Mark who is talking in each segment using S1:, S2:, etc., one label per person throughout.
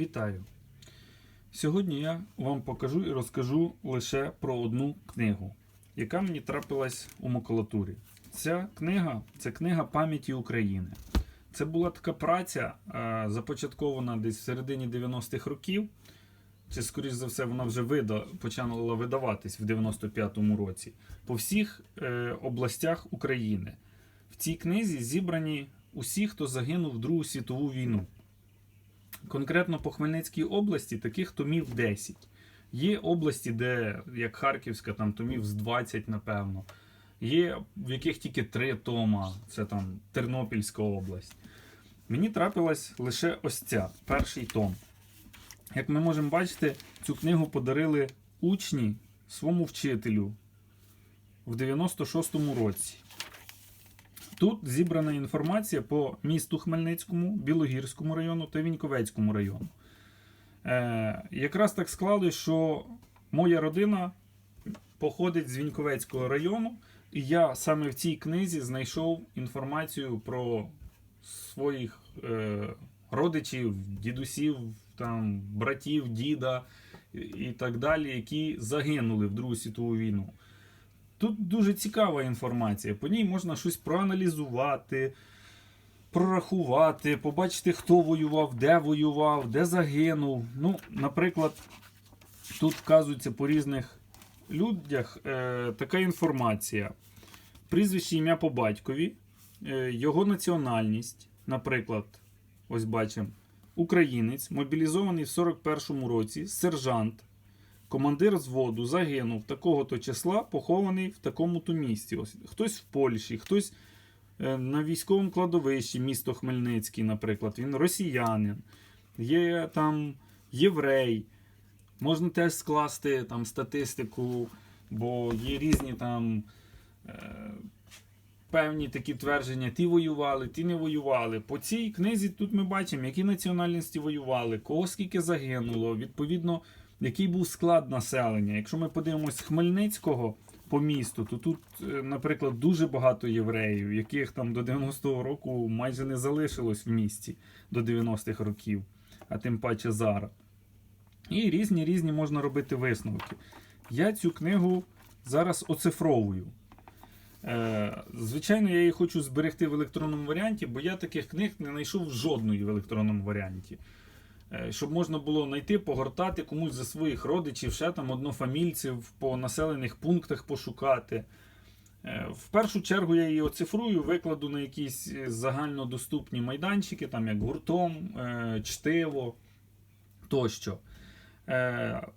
S1: Вітаю! Сьогодні я вам покажу і розкажу лише про одну книгу, яка мені трапилась у макулатурі. Ця книга це книга пам'яті України. Це була така праця, започаткована десь в середині 90-х років. Чи, скоріш за все, вона вже вида, почала видаватись в 95-му році по всіх е, областях України. В цій книзі зібрані усі, хто загинув в Другу світову війну. Конкретно по Хмельницькій області таких томів 10. Є області, де, як Харківська, там томів з 20, напевно. Є в яких тільки 3 тома, це там Тернопільська область. Мені трапилась лише ось ця, перший том. Як ми можемо бачити, цю книгу подарили учні своєму вчителю в 96-му році. Тут зібрана інформація по місту Хмельницькому, Білогірському району та Віньковецькому району. Е, якраз так склалось, що моя родина походить з Віньковецького району, і я саме в цій книзі знайшов інформацію про своїх е, родичів, дідусів, там, братів, діда і так далі, які загинули в Другу світову війну. Тут дуже цікава інформація. По ній можна щось проаналізувати, прорахувати, побачити, хто воював, де воював, де загинув. Ну, наприклад, тут вказується по різних людях е, така інформація. Прізвище ім'я по батькові, е, його національність, наприклад, ось бачимо, українець, мобілізований в 41-му році, сержант, командир зводу загинув такого-то числа, похований в такому-то місці. Ось, хтось в Польщі, хтось е, на військовому кладовищі, місто Хмельницький, наприклад, він росіянин, є там єврей. Можна теж скласти там статистику, бо є різні там. Е, Певні такі твердження, ті воювали, ті не воювали. По цій книзі тут ми бачимо, які національності воювали, кого скільки загинуло, відповідно, який був склад населення. Якщо ми подивимось Хмельницького по місту, то тут, е, наприклад, дуже багато євреїв, яких там до 90-го року майже не залишилось в місті до 90-х років, а тим паче зараз. І різні різні можна робити висновки. Я цю книгу зараз оцифровую. Е, Звичайно, я її хочу зберегти в електронному варіанті, бо я таких книг не знайшов жодної в електронному варіанті. Е, Щоб можна було знайти, погортати комусь за своїх родичів, ще там однофамільців по населених пунктах пошукати. Е, В першу чергу я її оцифрую, викладу на якісь е, загальнодоступні майданчики, там як гуртом, чтиво тощо.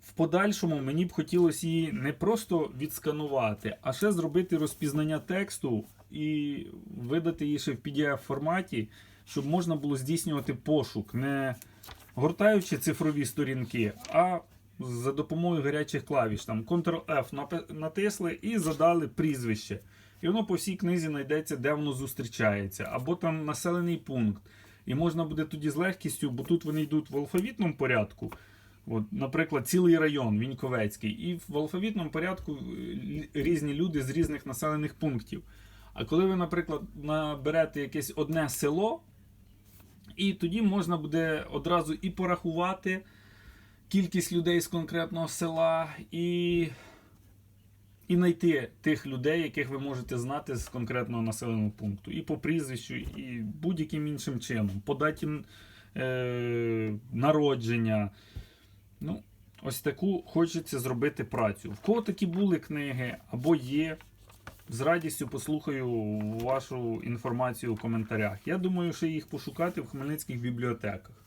S1: В подальшому мені б хотілося її не просто відсканувати, а ще зробити розпізнання тексту і видати її ще в PDF форматі, щоб можна було здійснювати пошук, не гортаючи цифрові сторінки, а за допомогою гарячих клавіш. Там Ctrl-F натисли і задали прізвище. І воно по всій книзі знайдеться, де воно зустрічається, або там населений пункт. І можна буде тоді з легкістю, бо тут вони йдуть в алфавітному порядку. От, наприклад, цілий район Віньковецький, і в алфавітному порядку е, різні люди з різних населених пунктів. А коли ви, наприклад, наберете якесь одне село, і тоді можна буде одразу і порахувати кількість людей з конкретного села, і, і знайти тих людей, яких ви можете знати з конкретного населеного пункту. І по прізвищу, і будь-яким іншим чином, по даті е, народження. Ну, ось таку хочеться зробити працю. В кого такі були книги або є. З радістю послухаю вашу інформацію у коментарях. Я думаю, що їх пошукати в хмельницьких бібліотеках.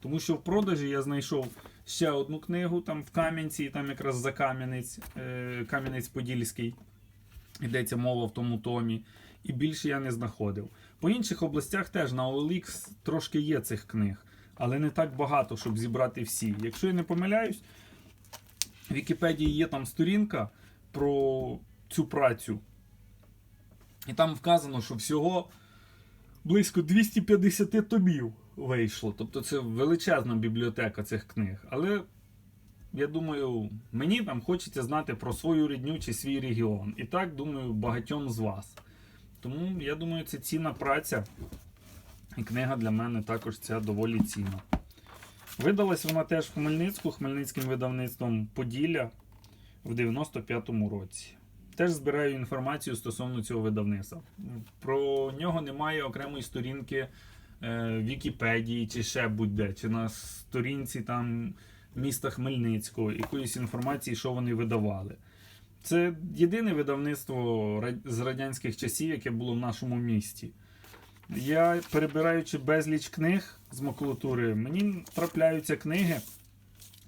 S1: Тому що в продажі я знайшов ще одну книгу там в Кам'янці, там якраз за Кам'янець, е, Кам'янець-Подільський. Йдеться мова в тому томі. І більше я не знаходив. По інших областях теж на OLX трошки є цих книг, але не так багато, щоб зібрати всі. Якщо я не помиляюсь, в Вікіпедії є там сторінка про цю працю. І там вказано, що всього близько 250 томів вийшло. Тобто це величезна бібліотека цих книг. Але я думаю, мені там хочеться знати про свою рідню чи свій регіон. І так, думаю, багатьом з вас. Тому я думаю, це цінна праця. І книга для мене також ця доволі цінна. Видалась вона теж в Хмельницьку, хмельницьким видавництвом Поділля в 95-му році. Теж збираю інформацію стосовно цього видавництва. Про нього немає окремої сторінки е, в Вікіпедії чи ще будь-де, чи на сторінці там міста Хмельницького, якоїсь інформації, що вони видавали. Це єдине видавництво з радянських часів, яке було в нашому місті. Я, перебираючи безліч книг з макулатури, мені трапляються книги,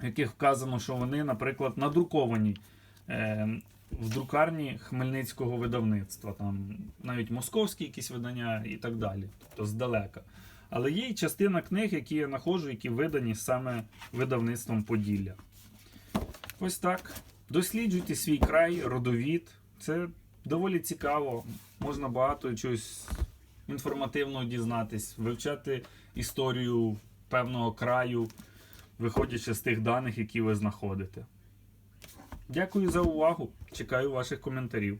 S1: в яких вказано, що вони, наприклад, надруковані е, в друкарні хмельницького видавництва, там навіть московські якісь видання і так далі, тобто здалека. Але є і частина книг, які я знаходжу, які видані саме видавництвом Поділля. Ось так. Досліджуйте свій край, родовід. Це доволі цікаво. Можна багато чогось інформативного дізнатись, вивчати історію певного краю, виходячи з тих даних, які ви знаходите. Дякую за увагу. Чекаю ваших коментарів.